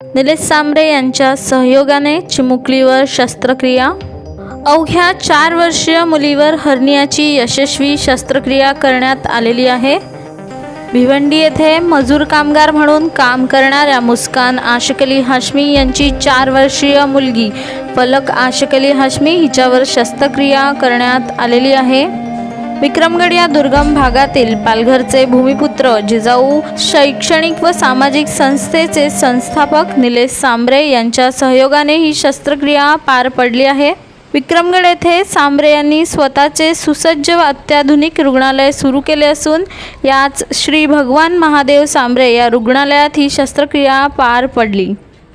निलेश सांबरे यांच्या सहयोगाने चिमुकलीवर शस्त्रक्रिया. अवघ्या चार वर्षीय मुलीवर हर्नियाची यशस्वी शस्त्रक्रिया करण्यात आलेली आहे. भिवंडी येथे मजूर कामगार म्हणून काम करणाऱ्या मुस्कान आशकली हाशमी यांची चार वर्षीय मुलगी फलक आशकली हाशमी हिच्यावर शस्त्रक्रिया करण्यात आलेली आहे. विक्रमगड या दुर्गम भागातील पालघरचे भूमिपुत्र जिजाऊ शैक्षणिक व सामाजिक संस्थेचे संस्थापक निलेश सांबरे यांच्या सहयोगाने ही शस्त्रक्रिया पार पडली आहे. विक्रमगड येथे सांबरे यांनी स्वतःचे सुसज्ज व अत्याधुनिक रुग्णालय सुरू केले असून याच श्री भगवान महादेव सांबरे या रुग्णालयात ही शस्त्रक्रिया पार पडली.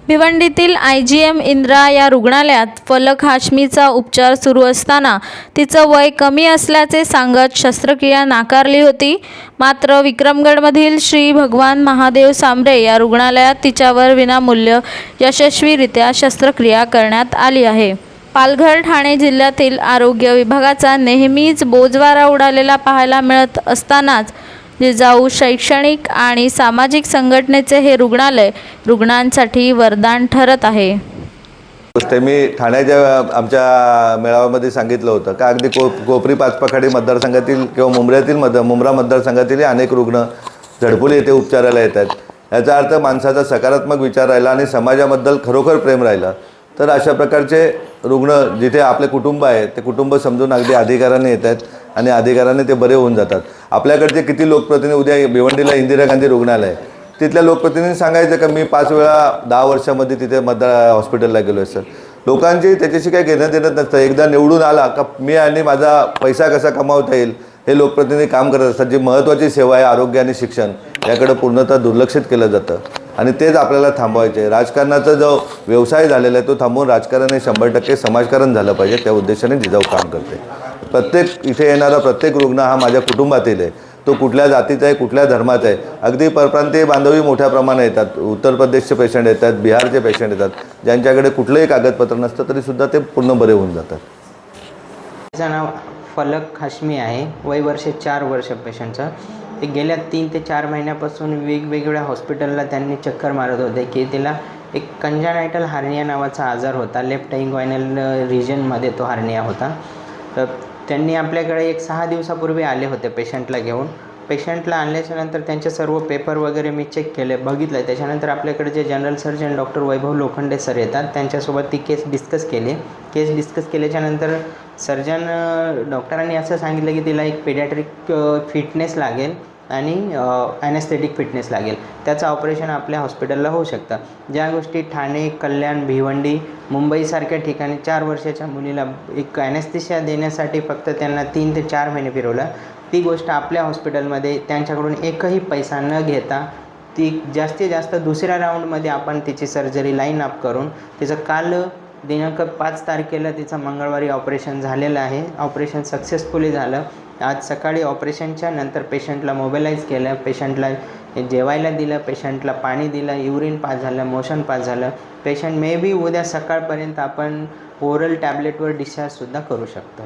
भिवंडीतील आय जी एम इंद्रा या रुग्णालयात फलक हाशमीचा उपचार सुरू असताना तिचं वय कमी असल्याचे सांगत शस्त्रक्रिया नाकारली होती. मात्र विक्रमगडमधील श्री भगवान महादेव सांबरे या रुग्णालयात तिच्यावर विनामूल्य यशस्वीरित्या शस्त्रक्रिया करण्यात आली आहे. पालघर ठाणे जिल्ह्यातील आरोग्य विभागाचा नेहमीच बोजवारा उडालेला पाहायला मिळत असतानाच जिजाऊ शैक्षणिक आणि सामाजिक संघटनेचे हे रुग्णालय रुग्णांसाठी वरदान ठरत आहे. ते मी ठाण्याच्या आमच्या मेळाव्यामध्ये सांगितलं होतं का अगदी को कोपरी पाचपखाडी मतदारसंघातील किंवा मुंबऱ्यातील मत मुंब्रा मतदारसंघातील अनेक रुग्ण झडपुली येथे उपचाराला येतात. याचा अर्थ माणसाचा सकारात्मक विचार राहिला आणि समाजाबद्दल खरोखर प्रेम राहिलं. तर अशा प्रकारचे रुग्ण जिथे आपले कुटुंब आहे ते कुटुंब समजून अगदी अधिकाराने येत आहेत आणि अधिकाराने ते बरे होऊन जातात. आपल्याकडचे किती लोकप्रतिनिधी उद्या भिवंडीला इंदिरा गांधी रुग्णालय. तिथल्या लोकप्रतिनिधी सांगायचं का मी पाच वेळा दहा वर्षामध्ये तिथे मतदार हॉस्पिटलला गेलो आहे सर. लोकांची त्याच्याशी काही घेणं देणं नसतं. एकदा निवडून आला का मी आणि माझा पैसा कसा कमावता येईल हे लोकप्रतिनिधी काम करत असतात. जी महत्त्वाची सेवा आहे आरोग्य आणि शिक्षण याकडे पूर्णतः दुर्लक्षित केलं जातं. आणि तेच आपल्याला थांबवायचे राजकारणाचा जो व्यवसाय झालेला आहे तो थांबवून राजकारण हे शंभर टक्के समाजकारण झालं पाहिजे. त्या उद्देशाने जिजाऊ काम करते. प्रत्येक इथे येणारा प्रत्येक रुग्ण हा माझ्या कुटुंबातील आहे. तो कुठल्या जातीचा आहे कुठल्या धर्माचा आहे. अगदी परप्रांतीय बांधवी मोठ्या प्रमाणात येतात. उत्तर प्रदेशचे पेशंट येतात बिहारचे पेशंट येतात. ज्यांच्याकडे कुठलंही कागदपत्र नसतं तरीसुद्धा ते पूर्ण बरे होऊन जातात. त्याचं नाव फलक हाशमी आहे वय वर्ष चार वर्ष पेशंटचं. ते गेल्या तीन ते चार महिन्यापासून वेगवेगळ्या हॉस्पिटलला त्यांनी चक्कर मारत होते की तिला एक कंजानायटल हार्निया नावाचा आजार होता. लेफ्ट इंग्वायनल रिजनमध्ये तो हार्निया होता. तर त्यांनी आपल्याकडे एक सहा दिवसापूर्वी आले होते पेशंटला घेऊन. पेशंटला आणल्याच्या नंतर त्यांचे सर्व पेपर वगैरे मी चेक केले बघितलं त्याच्यानंतर आपल्याकडे जे general surgeon doctor Vaibhav Lokhande sir येतात त्यांच्यासोबत ती केस डिस्कस केली. केस डिस्कस केल्याच्यानंतर सर्जन डॉक्टरांनी असं सांगितलं की तिला एक पेडॅट्रिक फिटनेस लागेल. आणि ॲनेस्थेटिक फिटनेस लागेल. त्याचं ऑपरेशन आपल्या हॉस्पिटलला होऊ शकतं. ज्या गोष्टी ठाणे कल्याण भिवंडी मुंबईसारख्या ठिकाणी चार वर्षाच्या मुलीला एक ॲनेस्थेशिया देण्यासाठी फक्त त्यांना तीन ते चार महिने फिरवलं ती गोष्ट आपल्या हॉस्पिटलमध्ये त्यांच्याकडून एकही पैसा न घेता ती जास्तीत जास्त दुसऱ्या राऊंडमध्ये आपण तिची सर्जरी लाईन अप करून तिचं काल दिनांक पाच तारखेला तिचं मंगळवारी ऑपरेशन झालेलं आहे. ऑपरेशन सक्सेसफुली झालं. आज सकाळी ऑपरेशनच्या नंतर पेशंटला मोबिलाईज केलं पेशंटला जेवायला दिलं पेशंटला पाणी दिलं युरिन पास झालं मोशन पास झालं. पेशंट मे बी उद्या सकाळपर्यंत आपण ओरल टॅबलेटवर डिस्चार्जसुद्धा करू शकतो.